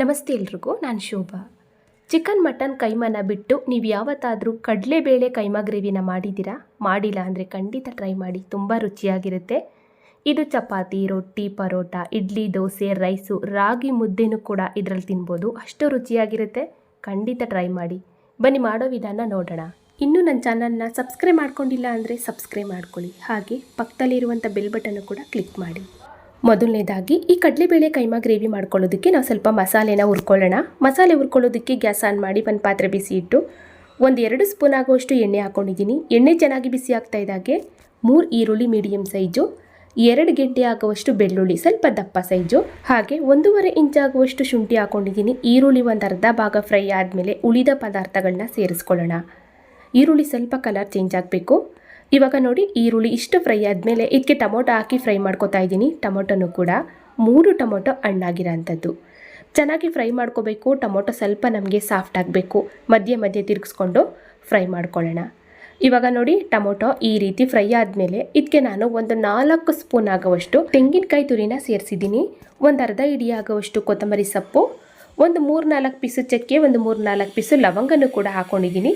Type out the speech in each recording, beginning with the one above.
ನಮಸ್ತೆ ಎಲ್ರಿಗೂ, ನಾನು ಶೋಭಾ. ಚಿಕನ್ ಮಟನ್ ಕೈಮಾನ ಬಿಟ್ಟು ನೀವು ಯಾವತ್ತಾದರೂ ಕಡಲೆಬೇಳೆ ಕೈಮಾ ಗ್ರೇವಿನ ಮಾಡಿದ್ದೀರಾ? ಮಾಡಿಲ್ಲ ಅಂದರೆ ಖಂಡಿತ ಟ್ರೈ ಮಾಡಿ, ತುಂಬ ರುಚಿಯಾಗಿರುತ್ತೆ. ಇದು ಚಪಾತಿ, ರೊಟ್ಟಿ, ಪರೋಟ, ಇಡ್ಲಿ, ದೋಸೆ, ರೈಸು, ರಾಗಿ ಮುದ್ದೆನೂ ಕೂಡ ಇದರಲ್ಲಿ ತಿನ್ಬೋದು. ಅಷ್ಟು ರುಚಿಯಾಗಿರುತ್ತೆ. ಖಂಡಿತ ಟ್ರೈ ಮಾಡಿ. ಬನ್ನಿ, ಮಾಡೋ ವಿಧಾನ ನೋಡೋಣ. ಇನ್ನೂ ನನ್ನ ಚಾನಲ್ನ ಸಬ್ಸ್ಕ್ರೈಬ್ ಮಾಡ್ಕೊಂಡಿಲ್ಲ ಅಂದರೆ ಸಬ್ಸ್ಕ್ರೈಬ್ ಮಾಡ್ಕೊಳ್ಳಿ. ಹಾಗೆ ಪಕ್ಕದಲ್ಲಿರುವಂಥ ಬೆಲ್ ಬಟನ್ನು ಕೂಡ ಕ್ಲಿಕ್ ಮಾಡಿ. ಮೊದಲನೇದಾಗಿ ಈ ಕಡಲೆಬೇಳೆ ಕೈಮಾ ಗ್ರೇವಿ ಮಾಡ್ಕೊಳ್ಳೋದಕ್ಕೆ ನಾವು ಸ್ವಲ್ಪ ಮಸಾಲೆನ ಹುರ್ಕೊಳ್ಳೋಣ. ಮಸಾಲೆ ಹುರ್ಕೊಳ್ಳೋದಕ್ಕೆ ಗ್ಯಾಸ್ ಆನ್ ಮಾಡಿ ಒಂದು ಪಾತ್ರೆ ಬಿಸಿ ಇಟ್ಟು ಒಂದು ಎರಡು ಸ್ಪೂನ್ ಆಗುವಷ್ಟು ಎಣ್ಣೆ ಹಾಕ್ಕೊಂಡಿದ್ದೀನಿ ಎಣ್ಣೆ ಚೆನ್ನಾಗಿ ಬಿಸಿ ಆಗ್ತಾ ಇದ್ದಾಗೆ ಮೂರು ಈರುಳ್ಳಿ ಮೀಡಿಯಮ್ ಸೈಜು. ಎರಡು ಗೆಡ್ಡೆ ಆಗುವಷ್ಟು ಬೆಳ್ಳುಳ್ಳಿ, ಸ್ವಲ್ಪ ದಪ್ಪ ಸೈಜು. ಹಾಗೆ ಒಂದೂವರೆ ಇಂಚ್ ಆಗುವಷ್ಟು ಶುಂಠಿ ಹಾಕ್ಕೊಂಡಿದ್ದೀನಿ ಈರುಳ್ಳಿ ಒಂದು ಅರ್ಧ ಭಾಗ ಫ್ರೈ ಆದಮೇಲೆ ಉಳಿದ ಪದಾರ್ಥಗಳನ್ನ ಸೇರಿಸ್ಕೊಳ್ಳೋಣ. ಈರುಳ್ಳಿ ಸ್ವಲ್ಪ ಕಲರ್ ಚೇಂಜ್ ಆಗಬೇಕು. ಇವಾಗ ನೋಡಿ ಈರುಳ್ಳಿ ಇಷ್ಟು ಫ್ರೈ ಆದಮೇಲೆ ಇದಕ್ಕೆ ಟೊಮೊಟೊ ಹಾಕಿ ಫ್ರೈ ಮಾಡ್ಕೊತಾ ಇದ್ದೀನಿ. ಟೊಮೊಟೊನು ಕೂಡ ಮೂರು ಟೊಮೊಟೊ ಹಣ್ಣಾಗಿರೋ ಅಂಥದ್ದು ಚೆನ್ನಾಗಿ ಫ್ರೈ ಮಾಡ್ಕೋಬೇಕು, ಟೊಮೊಟೊ ಸ್ವಲ್ಪ ನಮಗೆ ಸಾಫ್ಟ್ ಆಗಬೇಕು. ಮಧ್ಯೆ ಮಧ್ಯೆ ತಿರುಗಿಸ್ಕೊಂಡು ಫ್ರೈ ಮಾಡ್ಕೊಳ್ಳೋಣ. ಇವಾಗ ನೋಡಿ ಟೊಮೊಟೊ ಈ ರೀತಿ ಫ್ರೈ ಆದಮೇಲೆ ಇದಕ್ಕೆ ನಾನು ಒಂದು ನಾಲ್ಕು ಸ್ಪೂನ್ ಆಗುವಷ್ಟು ತೆಂಗಿನಕಾಯಿ ತುರಿನ ಸೇರಿಸಿದ್ದೀನಿ. ಒಂದು ಅರ್ಧ ಇಡಿ ಆಗುವಷ್ಟು ಕೊತ್ತಂಬರಿ ಸೊಪ್ಪು, ಒಂದು ಮೂರು ನಾಲ್ಕು ಪೀಸು ಚಕ್ಕೆ, ಒಂದು ಮೂರು ನಾಲ್ಕು ಪೀಸು ಲವಂಗನೂ ಕೂಡ ಹಾಕ್ಕೊಂಡಿದ್ದೀನಿ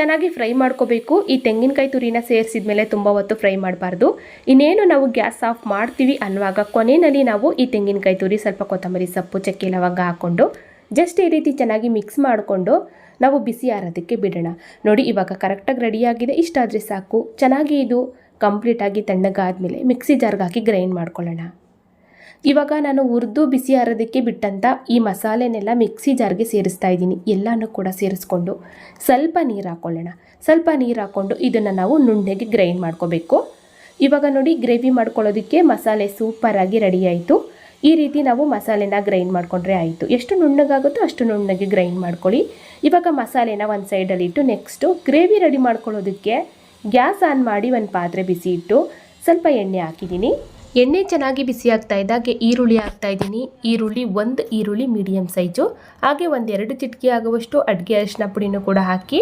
ಚೆನ್ನಾಗಿ ಫ್ರೈ ಮಾಡ್ಕೋಬೇಕು. ಈ ತೆಂಗಿನಕಾಯಿ ತುರಿನ ಸೇರಿಸಿದ ಮೇಲೆ ತುಂಬ ಹೊತ್ತು ಫ್ರೈ ಮಾಡಬಾರ್ದು. ಇನ್ನೇನು ನಾವು ಗ್ಯಾಸ್ ಆಫ್ ಮಾಡ್ತೀವಿ ಅನ್ನುವಾಗ ಕೊನೆಯಲ್ಲಿ ನಾವು ಈ ತೆಂಗಿನಕಾಯಿ ತುರಿ ಸ್ವಲ್ಪ ಕೊತ್ತಂಬರಿ ಸೊಪ್ಪು, ಚಕ್ಕೆ ಲವಂಗ ಹಾಕ್ಕೊಂಡು ಜಸ್ಟ್ ಈ ರೀತಿ ಚೆನ್ನಾಗಿ ಮಿಕ್ಸ್ ಮಾಡಿಕೊಂಡು ನಾವು ಬಿಸಿ ಆರೋದಕ್ಕೆ ಬಿಡೋಣ. ನೋಡಿ, ಇವಾಗ ಕರೆಕ್ಟಾಗಿ ರೆಡಿಯಾಗಿದೆ ಇಷ್ಟಾದರೆ ಸಾಕು. ಚೆನ್ನಾಗಿ ಇದು ಕಂಪ್ಲೀಟಾಗಿ ತಣ್ಣಗಾದ್ಮೇಲೆ ಮಿಕ್ಸಿ ಜಾರ್ಗೆ ಹಾಕಿ ಗ್ರೈಂಡ್ ಮಾಡ್ಕೊಳ್ಳೋಣ. ಇವಾಗ ನಾನು ಹುರಿದು ಬಿಸಿ ಆರೋದಕ್ಕೆ ಬಿಟ್ಟಂಥ ಈ ಮಸಾಲೆನೆಲ್ಲ ಮಿಕ್ಸಿ ಜಾರ್ಗೆ ಸೇರಿಸ್ತಾ ಇದ್ದೀನಿ. ಎಲ್ಲನೂ ಕೂಡ ಸೇರಿಸ್ಕೊಂಡು ಸ್ವಲ್ಪ ನೀರು ಹಾಕ್ಕೊಳ್ಳೋಣ ಸ್ವಲ್ಪ ನೀರು ಹಾಕ್ಕೊಂಡು ಇದನ್ನು ನಾವು ನುಣ್ಣಗೆ ಗ್ರೈಂಡ್ ಮಾಡ್ಕೋಬೇಕು. ಇವಾಗ ನೋಡಿ ಗ್ರೇವಿ ಮಾಡ್ಕೊಳ್ಳೋದಕ್ಕೆ ಮಸಾಲೆ ಸೂಪರಾಗಿ ರೆಡಿ ಆಯಿತು. ಈ ರೀತಿ ನಾವು ಮಸಾಲೆನ ಗ್ರೈಂಡ್ ಮಾಡಿಕೊಂಡ್ರೆ ಆಯಿತು. ಎಷ್ಟು ನುಣ್ಣಗಾಗುತ್ತೋ ಅಷ್ಟು ನುಣ್ಣಗೆ ಗ್ರೈಂಡ್ ಮಾಡ್ಕೊಳ್ಳಿ. ಇವಾಗ ಮಸಾಲೆನ ಒಂದು ಸೈಡಲ್ಲಿ ಇಟ್ಟು ನೆಕ್ಸ್ಟು ಗ್ರೇವಿ ರೆಡಿ ಮಾಡ್ಕೊಳ್ಳೋದಕ್ಕೆ ಗ್ಯಾಸ್ ಆನ್ ಮಾಡಿ ಒಂದು ಪಾತ್ರೆ ಬಿಸಿ ಇಟ್ಟು ಸ್ವಲ್ಪ ಎಣ್ಣೆ ಹಾಕಿದ್ದೀನಿ. ಎಣ್ಣೆ ಚೆನ್ನಾಗಿ ಬಿಸಿ ಆಗ್ತಾ ಇದ್ದಾಗೆ ಈರುಳ್ಳಿ ಹಾಕ್ತಾ ಇದ್ದೀನಿ. ಈರುಳ್ಳಿ ಒಂದು ಈರುಳ್ಳಿ ಮೀಡಿಯಮ್ ಸೈಜು. ಹಾಗೆ ಒಂದೆರಡು ಚಿಟಕಿ ಆಗುವಷ್ಟು ಅಡುಗೆ ಅರಿಶಿನ ಪುಡಿನೂ ಕೂಡ ಹಾಕಿ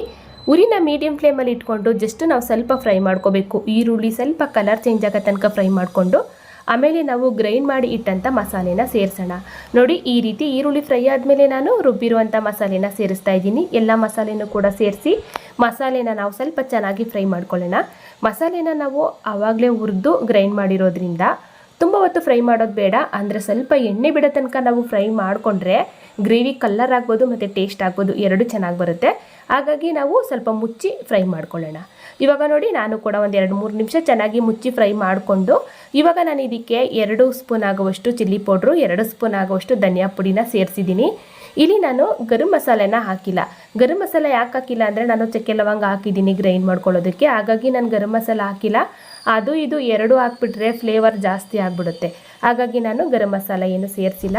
ಉರಿನ ಮೀಡಿಯಂ ಫ್ಲೇಮಲ್ಲಿ ಇಟ್ಕೊಂಡು ಜಸ್ಟ್ ನಾವು ಸ್ವಲ್ಪ ಫ್ರೈ ಮಾಡ್ಕೋಬೇಕು. ಈರುಳ್ಳಿ ಸ್ವಲ್ಪ ಕಲರ್ ಚೇಂಜ್ ಆಗೋ ತನಕ ಫ್ರೈ ಮಾಡಿಕೊಂಡು ಆಮೇಲೆ ನಾವು ಗ್ರೈಂಡ್ ಮಾಡಿ ಇಟ್ಟಂಥ ಮಸಾಲೆನ ಸೇರಿಸೋಣ. ನೋಡಿ, ಈ ರೀತಿ ಈರುಳ್ಳಿ ಫ್ರೈ ಆದಮೇಲೆ ನಾನು ರುಬ್ಬಿರುವಂಥ ಮಸಾಲೆನ ಸೇರಿಸ್ತಾ ಇದ್ದೀನಿ. ಎಲ್ಲ ಮಸಾಲೆನೂ ಕೂಡ ಸೇರಿಸಿ ಮಸಾಲೆನ ನಾವು ಸ್ವಲ್ಪ ಚೆನ್ನಾಗಿ ಫ್ರೈ ಮಾಡ್ಕೊಳ್ಳೋಣ. ಮಸಾಲೆನ ನಾವು ಆವಾಗಲೇ ಹುರಿದು ಗ್ರೈಂಡ್ ಮಾಡಿರೋದ್ರಿಂದ ತುಂಬ ಹೊತ್ತು ಫ್ರೈ ಮಾಡೋದು ಬೇಡ. ಅಂದರೆ ಸ್ವಲ್ಪ ಎಣ್ಣೆ ಬಿಡೋ ತನಕ ನಾವು ಫ್ರೈ ಮಾಡಿಕೊಂಡ್ರೆ ಗ್ರೇವಿ ಕಲ್ಲರ್ ಆಗ್ಬೋದು ಮತ್ತು ಟೇಸ್ಟ್ ಆಗ್ಬೋದು, ಎರಡು ಚೆನ್ನಾಗಿ ಬರುತ್ತೆ. ಹಾಗಾಗಿ ನಾವು ಸ್ವಲ್ಪ ಮುಚ್ಚಿ ಫ್ರೈ ಮಾಡ್ಕೊಳ್ಳೋಣ. ಇವಾಗ ನೋಡಿ ನಾನು ಕೂಡ ಒಂದು ಎರಡು ಮೂರು ನಿಮಿಷ ಚೆನ್ನಾಗಿ ಮುಚ್ಚಿ ಫ್ರೈ ಮಾಡಿಕೊಂಡು, ಇವಾಗ ನಾನು ಇದಕ್ಕೆ ಎರಡು ಸ್ಪೂನ್ ಆಗುವಷ್ಟು ಚಿಲ್ಲಿ ಪೌಡ್ರು, ಎರಡು ಸ್ಪೂನ್ ಆಗುವಷ್ಟು ಧನಿಯಾ ಪುಡಿನ ಸೇರಿಸಿದ್ದೀನಿ. ಇಲ್ಲಿ ನಾನು ಗರಂ ಮಸಾಲೆನ ಹಾಕಿಲ್ಲ. ಗರಂ ಮಸಾಲೆ ಯಾಕೆ ಹಾಕಿಲ್ಲ ಅಂದರೆ ನಾನು ಚಕ್ಕೆ ಲವಂಗ ಹಾಕಿದ್ದೀನಿ ಗ್ರೈಂಡ್ ಮಾಡ್ಕೊಳ್ಳೋದಕ್ಕೆ. ಹಾಗಾಗಿ ನಾನು ಗರಂ ಮಸಾಲೆ ಹಾಕಿಲ್ಲ. ಅದು ಇದು ಎರಡು ಹಾಕ್ಬಿಟ್ರೆ ಫ್ಲೇವರ್ ಜಾಸ್ತಿ ಆಗಿಬಿಡುತ್ತೆ. ಹಾಗಾಗಿ ನಾನು ಗರಂ ಮಸಾಲ ಏನು ಸೇರಿಸಿಲ್ಲ.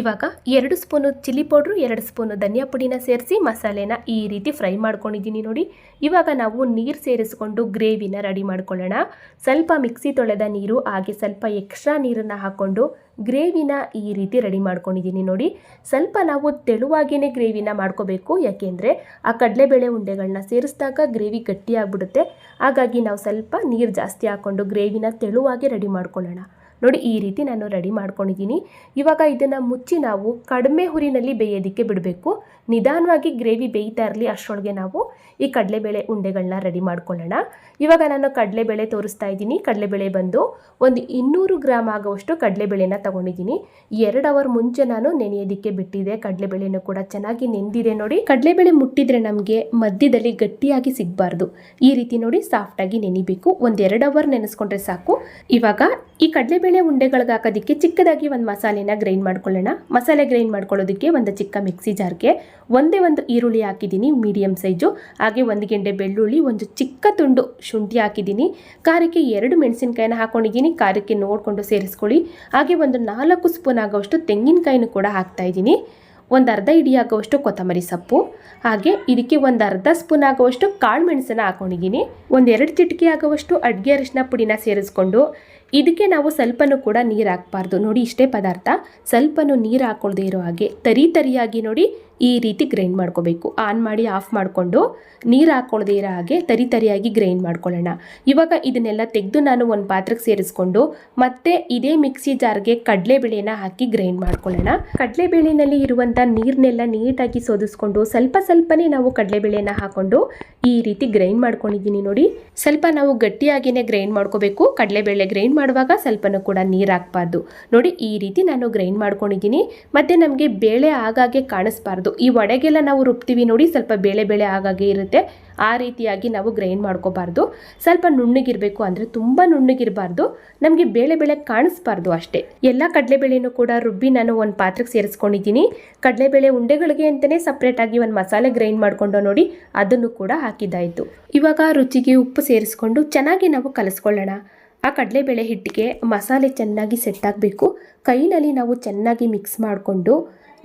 ಇವಾಗ ಎರಡು ಸ್ಪೂನು ಚಿಲ್ಲಿ ಪೌಡ್ರು ಎರಡು ಸ್ಪೂನು ಧನಿಯಾ ಪುಡಿನ ಸೇರಿಸಿ ಮಸಾಲೆನ ಈ ರೀತಿ ಫ್ರೈ ಮಾಡ್ಕೊಂಡಿದ್ದೀನಿ ನೋಡಿ. ಇವಾಗ ನಾವು ನೀರು ಸೇರಿಸ್ಕೊಂಡು ಗ್ರೇವಿನ ರೆಡಿ ಮಾಡ್ಕೊಳ್ಳೋಣ. ಸ್ವಲ್ಪ ಮಿಕ್ಸಿ ತೊಳೆದ ನೀರು, ಹಾಗೆ ಸ್ವಲ್ಪ ಎಕ್ಸ್ಟ್ರಾ ನೀರನ್ನು ಹಾಕ್ಕೊಂಡು ಗ್ರೇವಿನ ಈ ರೀತಿ ರೆಡಿ ಮಾಡ್ಕೊಂಡಿದ್ದೀನಿ ನೋಡಿ. ಸ್ವಲ್ಪ ನಾವು ತೆಳುವಾಗಿಯೇ ಗ್ರೇವಿನ ಮಾಡ್ಕೋಬೇಕು. ಯಾಕೆಂದರೆ ಆ ಕಡಲೆಬೇಳೆ ಉಂಡೆಗಳನ್ನ ಸೇರಿಸಿದಾಗ ಗ್ರೇವಿ ಗಟ್ಟಿಯಾಗ್ಬಿಡುತ್ತೆ ಹಾಗಾಗಿ ನಾವು ಸ್ವಲ್ಪ ನೀರು ಜಾಸ್ತಿ ಹಾಕ್ಕೊಂಡು ಗ್ರೇವಿನ ತೆಳುವಾಗಿ ರೆಡಿ ಮಾಡ್ಕೊಳ್ಳೋಣ. ನೋಡಿ, ಈ ರೀತಿ ನಾನು ರೆಡಿ ಮಾಡ್ಕೊಂಡಿದ್ದೀನಿ. ಇವಾಗ ಇದನ್ನು ಮುಚ್ಚಿ ನಾವು ಕಡಿಮೆ ಹುರಿನಲ್ಲಿ ಬೇಯೋದಕ್ಕೆ ಬಿಡಬೇಕು. ನಿಧಾನವಾಗಿ ಗ್ರೇವಿ ಬೇಯ್ತಾ ಇರಲಿ ಅಷ್ಟರೊಳಗೆ ನಾವು ಈ ಕಡಲೆಬೇಳೆ ಉಂಡೆಗಳನ್ನ ರೆಡಿ ಮಾಡ್ಕೊಳ್ಳೋಣ. ಇವಾಗ ನಾನು ಕಡಲೆಬೇಳೆ ತೋರಿಸ್ತಾ ಇದ್ದೀನಿ. ಕಡಲೆಬೇಳೆ ಬಂದು ಒಂದು ಇನ್ನೂರು ಗ್ರಾಮ್ ಆಗುವಷ್ಟು ಕಡಲೆಬೇಳೆನ ತೊಗೊಂಡಿದ್ದೀನಿ. ಎರಡು ಅವರ್ ಮುಂಚೆ ನಾನು ನೆನೆಯೋದಕ್ಕೆ ಬಿಟ್ಟಿದೆ. ಕಡಲೆಬೇಳೆನೂ ಕೂಡ ಚೆನ್ನಾಗಿ ನೆಂದಿದೆ ನೋಡಿ. ಕಡಲೆಬೇಳೆ ಮುಟ್ಟಿದ್ರೆ ನಮಗೆ ಮಧ್ಯದಲ್ಲಿ ಗಟ್ಟಿಯಾಗಿ ಸಿಗಬಾರ್ದು. ಈ ರೀತಿ ನೋಡಿ ಸಾಫ್ಟಾಗಿ ನೆನಿಬೇಕು. ಒಂದೆರಡು ಅವರ್ ನೆನೆಸ್ಕೊಂಡ್ರೆ ಸಾಕು. ಇವಾಗ ಈ ಕಡಲೆಬೇಳೆ ಉಂಡೆಗಳಿಗೆ ಹಾಕೋದಕ್ಕೆ ಚಿಕ್ಕದಾಗಿ ಒಂದು ಮಸಾಲೆನ ಗ್ರೈಂಡ್ ಮಾಡ್ಕೊಳ್ಳೋಣ. ಮಸಾಲೆ ಗ್ರೈಂಡ್ ಮಾಡ್ಕೊಳ್ಳೋದಕ್ಕೆ ಒಂದು ಚಿಕ್ಕ ಮಿಕ್ಸಿ ಜಾರ್ಗೆ ಒಂದೇ ಒಂದು ಈರುಳ್ಳಿ ಹಾಕಿದ್ದೀನಿ ಮೀಡಿಯಮ್ ಸೈಜು. ಹಾಗೆ ಒಂದು ಗೆಂಡೆ ಬೆಳ್ಳುಳ್ಳಿ, ಒಂದು ಚಿಕ್ಕ ತುಂಡು ಶುಂಠಿ ಹಾಕಿದ್ದೀನಿ. ಖಾರಕ್ಕೆ ಎರಡು ಮೆಣಸಿನ್ಕಾಯಿನ ಹಾಕೊಂಡಿದ್ದೀನಿ. ಖಾರಕ್ಕೆ ನೋಡಿಕೊಂಡು ಸೇರಿಸ್ಕೊಳ್ಳಿ. ಹಾಗೆ ಒಂದು ನಾಲ್ಕು ಸ್ಪೂನ್ ಆಗೋವಷ್ಟು ತೆಂಗಿನಕಾಯಿನೂ ಕೂಡ ಹಾಕ್ತಾ ಇದ್ದೀನಿ. ಒಂದು ಅರ್ಧ ಇಡಿ ಆಗುವಷ್ಟು ಕೊತ್ತಂಬರಿ ಸೊಪ್ಪು. ಹಾಗೆ ಇದಕ್ಕೆ ಒಂದು ಅರ್ಧ ಸ್ಪೂನ್ ಆಗುವಷ್ಟು ಕಾಳು ಮೆಣಸನ್ನು ಹಾಕೊಂಡಿದ್ದೀನಿ. ಒಂದೆರಡು ಚಿಟಿಕೆ ಆಗುವಷ್ಟು ಅಡುಗೆ ಅರಿಶಿನ ಪುಡಿನ ಸೇರಿಸ್ಕೊಂಡು ಇದಕ್ಕೆ ನಾವು ಸ್ವಲ್ಪನೂ ಕೂಡ ನೀರು ಹಾಕಬಾರ್ದು ನೋಡಿ ಇಷ್ಟೇ ಪದಾರ್ಥ. ಸ್ವಲ್ಪನೂ ನೀರು ಹಾಕೊಳ್ದೇ ಇರೋ ಹಾಗೆ ತರಿ ತರಿಯಾಗಿ ನೋಡಿ ಈ ರೀತಿ ಗ್ರೈಂಡ್ ಮಾಡ್ಕೋಬೇಕು. ಆನ್ ಮಾಡಿ, ಆಫ್ ಮಾಡಿಕೊಂಡು ನೀರು ಹಾಕ್ಕೊಳ್ಳದೇ ಇರೋ ಹಾಗೆ ತರಿ ತರಿಯಾಗಿ ಗ್ರೈಂಡ್ ಮಾಡ್ಕೊಳ್ಳೋಣ. ಇವಾಗ ಇದನ್ನೆಲ್ಲ ತೆಗೆದು ನಾನು ಒಂದು ಪಾತ್ರಕ್ಕೆ ಸೇರಿಸ್ಕೊಂಡು ಮತ್ತೆ ಇದೇ ಮಿಕ್ಸಿ ಜಾರ್ಗೆ ಕಡಲೆಬೇಳೆನ ಹಾಕಿ ಗ್ರೈಂಡ್ ಮಾಡ್ಕೊಳ್ಳೋಣ. ಕಡಲೆಬೇಳೆನಲ್ಲಿ ಇರುವಂಥ ನೀರನ್ನೆಲ್ಲ ನೀಟಾಗಿ ಸೋದಿಸ್ಕೊಂಡು ಸ್ವಲ್ಪ ಸ್ವಲ್ಪನೇ ನಾವು ಕಡಲೆಬೇಳೆನ ಹಾಕೊಂಡು ಈ ರೀತಿ ಗ್ರೈಂಡ್ ಮಾಡ್ಕೊಂಡಿದ್ದೀನಿ ನೋಡಿ. ಸ್ವಲ್ಪ ನಾವು ಗಟ್ಟಿಯಾಗಿಯೇ ಗ್ರೈಂಡ್ ಮಾಡ್ಕೋಬೇಕು. ಕಡಲೆಬೇಳೆ ಗ್ರೈಂಡ್ ಮಾಡುವಾಗ ಸ್ವಲ್ಪನೂ ಕೂಡ ನೀರು ಹಾಕ್ಬಾರ್ದು ನೋಡಿ, ಈ ರೀತಿ ನಾನು ಗ್ರೈಂಡ್ ಮಾಡ್ಕೊಂಡಿದ್ದೀನಿ. ಮತ್ತು ನಮಗೆ ಬೇಳೆ ಆಗಾಗೆ ಕಾಣಿಸ್ಬಾರ್ದು. ಈ ವಡೆಗೆಲ್ಲ ನಾವು ರುಬ್ತೀವಿ ನೋಡಿ, ಸ್ವಲ್ಪ ಬೇಳೆ ಬೇಳೆ ಆಗಾಗೆ ಇರುತ್ತೆ. ಆ ರೀತಿಯಾಗಿ ನಾವು ಗ್ರೈಂಡ್ ಮಾಡ್ಕೋಬಾರ್ದು. ಸ್ವಲ್ಪ ನುಣ್ಣಗಿರಬೇಕು ಅಂದರೆ ತುಂಬ ನುಣ್ಣಗಿರಬಾರ್ದು. ನಮಗೆ ಬೇಳೆ ಬೇಳೆ ಕಾಣಿಸ್ಬಾರ್ದು ಅಷ್ಟೇ. ಎಲ್ಲ ಕಡಲೆಬೇಳೆನೂ ಕೂಡ ರುಬ್ಬಿ ನಾನು ಒಂದು ಪಾತ್ರೆಗೆ ಸೇರಿಸ್ಕೊಂಡಿದ್ದೀನಿ. ಕಡಲೆಬೇಳೆ ಉಂಡೆಗಳಿಗೆ ಅಂತಲೇ ಸಪ್ರೇಟಾಗಿ ಒಂದು ಮಸಾಲೆ ಗ್ರೈಂಡ್ ಮಾಡಿಕೊಂಡು ನೋಡಿ, ಅದನ್ನು ಕೂಡ ಹಾಕಿದ್ದಾಯಿತು. ಇವಾಗ ರುಚಿಗೆ ಉಪ್ಪು ಸೇರಿಸ್ಕೊಂಡು ಚೆನ್ನಾಗಿ ನಾವು ಕಲಿಸ್ಕೊಳ್ಳೋಣ. ಆ ಕಡಲೆಬೇಳೆ ಹಿಟ್ಟಿಗೆ ಮಸಾಲೆ ಚೆನ್ನಾಗಿ ಸೆಟ್ ಆಗಬೇಕು. ಕೈನಲ್ಲಿ ನಾವು ಚೆನ್ನಾಗಿ ಮಿಕ್ಸ್ ಮಾಡಿಕೊಂಡು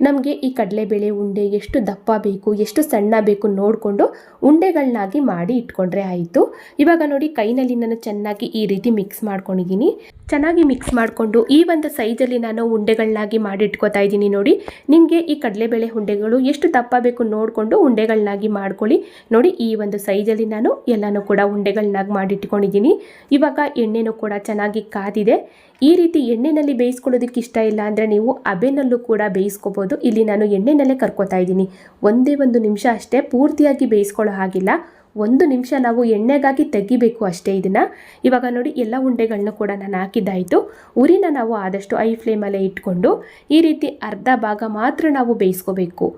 ನಮಗೆ ಈ ಕಡಲೆಬೇಳೆ ಉಂಡೆ ಎಷ್ಟು ದಪ್ಪ ಬೇಕು, ಎಷ್ಟು ಸಣ್ಣ ಬೇಕು ನೋಡಿಕೊಂಡು ಉಂಡೆಗಳನ್ನಾಗಿ ಮಾಡಿ ಇಟ್ಕೊಂಡ್ರೆ ಆಯಿತು. ಇವಾಗ ನೋಡಿ ಕೈನಲ್ಲಿ ನಾನು ಚೆನ್ನಾಗಿ ಈ ರೀತಿ ಮಿಕ್ಸ್ ಮಾಡ್ಕೊಂಡಿದ್ದೀನಿ. ಚೆನ್ನಾಗಿ ಮಿಕ್ಸ್ ಮಾಡಿಕೊಂಡು ಈ ಒಂದು ಸೈಜಲ್ಲಿ ನಾನು ಉಂಡೆಗಳನ್ನಾಗಿ ಮಾಡಿ ಇಟ್ಕೋತಾ ಇದ್ದೀನಿ ನೋಡಿ. ನಿಮಗೆ ಈ ಕಡಲೆಬೇಳೆ ಉಂಡೆಗಳು ಎಷ್ಟು ದಪ್ಪ ಬೇಕು ನೋಡಿಕೊಂಡು ಉಂಡೆಗಳನ್ನಾಗಿ ಮಾಡ್ಕೊಳ್ಳಿ. ನೋಡಿ ಈ ಒಂದು ಸೈಜಲ್ಲಿ ನಾನು ಎಲ್ಲನೂ ಕೂಡ ಉಂಡೆಗಳನ್ನಾಗಿ ಮಾಡಿ ಇಟ್ಕೊಂಡಿದ್ದೀನಿ. ಇವಾಗ ಎಣ್ಣೆನೂ ಕೂಡ ಚೆನ್ನಾಗಿ ಕಾದಿದೆ. ಈ ರೀತಿ ಎಣ್ಣೆನಲ್ಲಿ ಬೇಯಿಸ್ಕೊಳ್ಳೋದಕ್ಕೆ ಇಷ್ಟ ಇಲ್ಲ ಅಂದರೆ ನೀವು ಅಬೆನಲ್ಲೂ ಕೂಡ ಬೇಯಿಸ್ಕೋಬೋದು. ಇಲ್ಲಿ ನಾನು ಎಣ್ಣೆನಲ್ಲೇ ಕರ್ಕೋತಾ ಇದ್ದೀನಿ. ಒಂದೇ ಒಂದು ನಿಮಿಷ ಅಷ್ಟೇ ಪೂರ್ತಿಯಾಗಿ ಬೇಯಿಸ್ಕೊಳ್ಳೋ ಹಾಗಿಲ್ಲ. ಒಂದು ನಿಮಿಷ ನಾವು ಎಣ್ಣೆಗಾಗಿ ತೆಗಿಬೇಕು ಅಷ್ಟೇ ಇದನ್ನು. ಇವಾಗ ನೋಡಿ ಎಲ್ಲ ಉಂಡೆಗಳನ್ನು ಕೂಡ ನಾನು ಹಾಕಿದ್ದಾಯಿತು. ಉರಿನ ನಾವು ಆದಷ್ಟು ಐ ಫ್ಲೇಮಲ್ಲೇ ಇಟ್ಕೊಂಡು ಈ ರೀತಿ ಅರ್ಧ ಭಾಗ ಮಾತ್ರ ನಾವು ಬೇಯಿಸ್ಕೋಬೇಕು.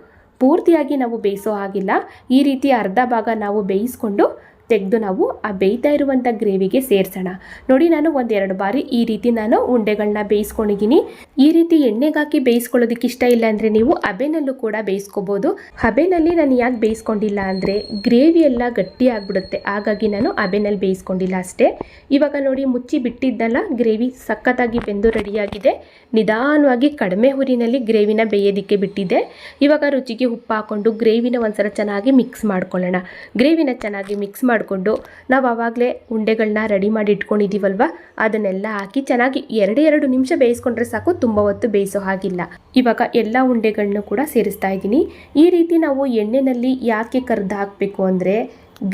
ಪೂರ್ತಿಯಾಗಿ ನಾವು ಬೇಯಿಸೋ ಹಾಗಿಲ್ಲ. ಈ ರೀತಿ ಅರ್ಧ ಭಾಗ ನಾವು ಬೇಯಿಸ್ಕೊಂಡು ತೆಗೆದು ನಾವು ಆ ಬೇಯ್ತಾ ಇರುವಂಥ ಗ್ರೇವಿಗೆ ಸೇರಿಸೋಣ. ನೋಡಿ ನಾನು ಒಂದೆರಡು ಬಾರಿ ಈ ರೀತಿ ನಾನು ಉಂಡೆಗಳನ್ನ ಬೇಯಿಸ್ಕೊಂಡಿದ್ದೀನಿ. ಈ ರೀತಿ ಎಣ್ಣೆಗಾಕಿ ಬೇಯಿಸ್ಕೊಳ್ಳೋದಕ್ಕೆ ಇಷ್ಟ ಇಲ್ಲ ಅಂದರೆ ನೀವು ಹಬೆನಲ್ಲೂ ಕೂಡ ಬೇಯಿಸ್ಕೋಬೋದು. ಹಬೆನಲ್ಲಿ ನಾನು ಯಾಕೆ ಬೇಯಿಸ್ಕೊಂಡಿಲ್ಲ ಅಂದರೆ ಗ್ರೇವಿ ಎಲ್ಲ ಗಟ್ಟಿ ಆಗಿಬಿಡುತ್ತೆ. ಹಾಗಾಗಿ ನಾನು ಹಬೆನಲ್ಲಿ ಬೇಯಿಸ್ಕೊಂಡಿಲ್ಲ ಅಷ್ಟೇ. ಇವಾಗ ನೋಡಿ ಮುಚ್ಚಿ ಬಿಟ್ಟಿದ್ದಲ್ಲ ಗ್ರೇವಿ ಸಖತ್ತಾಗಿ ಬೆಂದು ರೆಡಿಯಾಗಿದೆ. ನಿಧಾನವಾಗಿ ಕಡಿಮೆ ಹುರಿನಲ್ಲಿ ಗ್ರೇವಿನ ಬೇಯೋದಿಕ್ಕೆ ಬಿಟ್ಟಿದೆ. ಇವಾಗ ರುಚಿಗೆ ಉಪ್ಪು ಹಾಕ್ಕೊಂಡು ಗ್ರೇವಿನ ಒಂದ್ಸಲ ಚೆನ್ನಾಗಿ ಮಿಕ್ಸ್ ಮಾಡ್ಕೊಳ್ಳೋಣ. ಗ್ರೇವಿನ ಚೆನ್ನಾಗಿ ಮಿಕ್ಸ್ ಮಾಡಿಕೊಂಡು ನಾವು ಆವಾಗಲೇ ಉಂಡೆಗಳನ್ನ ರೆಡಿ ಮಾಡಿ ಇಟ್ಕೊಂಡಿದ್ದೀವಲ್ವ ಅದನ್ನೆಲ್ಲ ಹಾಕಿ ಚೆನ್ನಾಗಿ ಎರಡೇ ಎರಡು ನಿಮಿಷ ಬೇಯಿಸ್ಕೊಂಡ್ರೆ ಸಾಕು, ತುಂಬ ಹೊತ್ತು ಬೇಯಿಸೋ ಹಾಗಿಲ್ಲ. ಇವಾಗ ಎಲ್ಲ ಉಂಡೆಗಳನ್ನೂ ಕೂಡ ಸೇರಿಸ್ತಾ ಇದ್ದೀನಿ. ಈ ರೀತಿ ನಾವು ಎಣ್ಣೆನಲ್ಲಿ ಯಾಕೆ ಕರೆದು ಹಾಕಬೇಕು ಅಂದರೆ,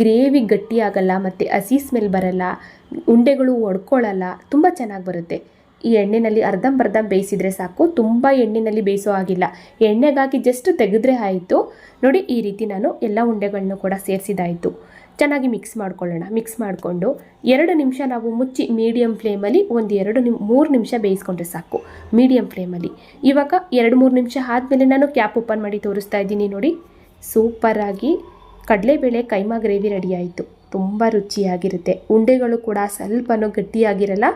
ಗ್ರೇವಿ ಗಟ್ಟಿಯಾಗಲ್ಲ ಮತ್ತು ಹಸಿ ಸ್ಮೆಲ್ ಬರಲ್ಲ, ಉಂಡೆಗಳು ಒಡ್ಕೊಳ್ಳಲ್ಲ ತುಂಬ ಚೆನ್ನಾಗಿ ಬರುತ್ತೆ. ಈ ಎಣ್ಣೆಯಲ್ಲಿ ಅರ್ಧಂಬರ್ಧ ಬೇಯಿಸಿದರೆ ಸಾಕು, ತುಂಬ ಎಣ್ಣೆಯಲ್ಲಿ ಬೇಯಿಸೋ ಆಗಿಲ್ಲ ಎಣ್ಣೆಗಾಗಿ ಜಸ್ಟ್ ತೆಗೆದ್ರೆ ಆಯಿತು. ನೋಡಿ ಈ ರೀತಿ ನಾನು ಎಲ್ಲ ಉಂಡೆಗಳನ್ನು ಕೂಡ ಸೇರಿಸಿದಾಯಿತು ಚೆನ್ನಾಗಿ ಮಿಕ್ಸ್ ಮಾಡ್ಕೊಳ್ಳೋಣ. ಮಿಕ್ಸ್ ಮಾಡಿಕೊಂಡು ಎರಡು ನಿಮಿಷ ನಾವು ಮುಚ್ಚಿ ಮೀಡಿಯಮ್ ಫ್ಲೇಮಲ್ಲಿ ಒಂದು ಎರಡು ನಿಮ್, ಮೂರು ನಿಮಿಷ ಬೇಯಿಸ್ಕೊಂಡ್ರೆ ಸಾಕು. ಮೀಡಿಯಮ್ ಫ್ಲೇಮಲ್ಲಿ ಇವಾಗ ಎರಡು ಮೂರು ನಿಮಿಷ ಆದಮೇಲೆ ನಾನು ಕ್ಯಾಪ್ ಓಪನ್ ಮಾಡಿ ತೋರಿಸ್ತಾ ಇದ್ದೀನಿ ನೋಡಿ. ಸೂಪರಾಗಿ ಕಡಲೆಬೇಳೆ ಕೈಮಾ ಗ್ರೇವಿ ರೆಡಿ ಆಯಿತು. ತುಂಬ ರುಚಿಯಾಗಿರುತ್ತೆ. ಉಂಡೆಗಳು ಕೂಡ ಸ್ವಲ್ಪನೂ ಗಟ್ಟಿಯಾಗಿರಲ್ಲ,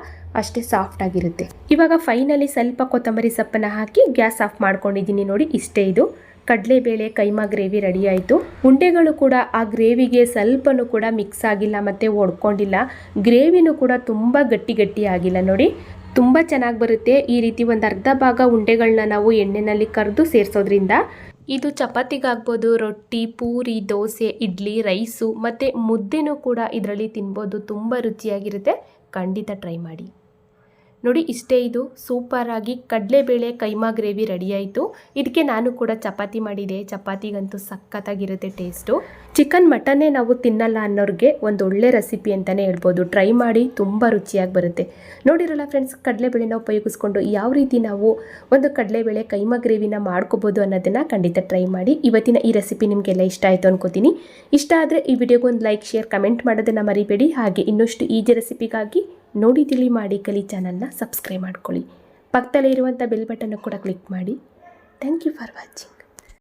ಅಷ್ಟೇ ಸಾಫ್ಟ್ ಆಗಿರುತ್ತೆ. ಇವಾಗ ಫೈನಲಿ ಸ್ವಲ್ಪ ಕೊತ್ತಂಬರಿ ಸೊಪ್ಪನ್ನು ಹಾಕಿ ಗ್ಯಾಸ್ ಆಫ್ ಮಾಡ್ಕೊಂಡಿದ್ದೀನಿ ನೋಡಿ, ಇಷ್ಟೇ ಇದು. ಕಡಲೆಬೇಳೆ ಕೈಮಾ ಗ್ರೇವಿ ರೆಡಿ ಆಯಿತು. ಉಂಡೆಗಳು ಕೂಡ ಆ ಗ್ರೇವಿಗೆ ಸ್ವಲ್ಪನೂ ಕೂಡ ಮಿಕ್ಸ್ ಆಗಿಲ್ಲ ಮತ್ತು ಒಡ್ಕೊಂಡಿಲ್ಲ. ಗ್ರೇವಿನೂ ಕೂಡ ತುಂಬ ಗಟ್ಟಿ ಗಟ್ಟಿ ಆಗಿಲ್ಲ ನೋಡಿ. ತುಂಬ ಚೆನ್ನಾಗಿ ಬರುತ್ತೆ. ಈ ರೀತಿ ಒಂದು ಅರ್ಧ ಭಾಗ ಉಂಡೆಗಳನ್ನ ನಾವು ಎಣ್ಣೆಯಲ್ಲಿ ಕರೆದು ಸೇರಿಸೋದ್ರಿಂದ ಇದು ಚಪಾತಿಗಾಗ್ಬೋದು, ರೊಟ್ಟಿ, ಪೂರಿ, ದೋಸೆ, ಇಡ್ಲಿ, ರೈಸು ಮತ್ತು ಮುದ್ದೆನೂ ಕೂಡ ಇದರಲ್ಲಿ ತಿನ್ಬೋದು. ತುಂಬ ರುಚಿಯಾಗಿರುತ್ತೆ. ಖಂಡಿತ ಟ್ರೈ ಮಾಡಿ. ನೋಡಿ, ಇಷ್ಟೇ ಇದು. ಸೂಪರಾಗಿ ಕಡಲೆಬೇಳೆ ಕೈಮಾ ಗ್ರೇವಿ ರೆಡಿಯಾಯಿತು ಇದಕ್ಕೆ ನಾನು ಕೂಡ ಚಪಾತಿ ಮಾಡಿದೆ. ಚಪಾತಿಗಂತೂ ಸಖತ್ತಾಗಿರುತ್ತೆ ಟೇಸ್ಟು ಚಿಕನ್ ಮಟನ್ನೇ ನಾವು ತಿನ್ನಲ್ಲ ಅನ್ನೋರಿಗೆ ಒಂದು ಒಳ್ಳೆ ರೆಸಿಪಿ ಅಂತಲೇ ಹೇಳ್ಬೋದು. ಟ್ರೈ ಮಾಡಿ ತುಂಬ ರುಚಿಯಾಗಿ ಬರುತ್ತೆ. ನೋಡಿರಲ್ಲ ಫ್ರೆಂಡ್ಸ್ ಕಡಲೆಬೇಳೆನ ಉಪಯೋಗಿಸ್ಕೊಂಡು ಯಾವ ರೀತಿ ನಾವು ಒಂದು ಕಡಲೆಬೇಳೆ ಕೈಮ ಗ್ರೇವಿನ ಮಾಡ್ಕೋಬೋದು ಅನ್ನೋದನ್ನು ಖಂಡಿತ ಟ್ರೈ ಮಾಡಿ. ಇವತ್ತಿನ ಈ ರೆಸಿಪಿ ನಿಮಗೆಲ್ಲ ಇಷ್ಟ ಆಯಿತು ಅನ್ಕೋತೀನಿ. ಇಷ್ಟ ಆದರೆ ಈ ವಿಡಿಯೋಗೆ ಒಂದು ಲೈಕ್ ಶೇರ್ ಕಮೆಂಟ್ ಮಾಡೋದನ್ನು ಮರಿಬೇಡಿ. ಹಾಗೆ ಇನ್ನಷ್ಟು ಈಜಿ ರೆಸಿಪಿಗಾಗಿ ನೋಡಿ, ತಿಳಿ ಮಾಡಿ ಕಲಿ ಚಾನಲ್ನ ಸಬ್ಸ್ಕ್ರೈಬ್ ಮಾಡ್ಕೊಳ್ಳಿ. ಪಕ್ಕದಲ್ಲೇ ಇರುವಂಥ ಬೆಲ್ ಬಟನ್ನು ಕೂಡ ಕ್ಲಿಕ್ ಮಾಡಿ. Thank you for watching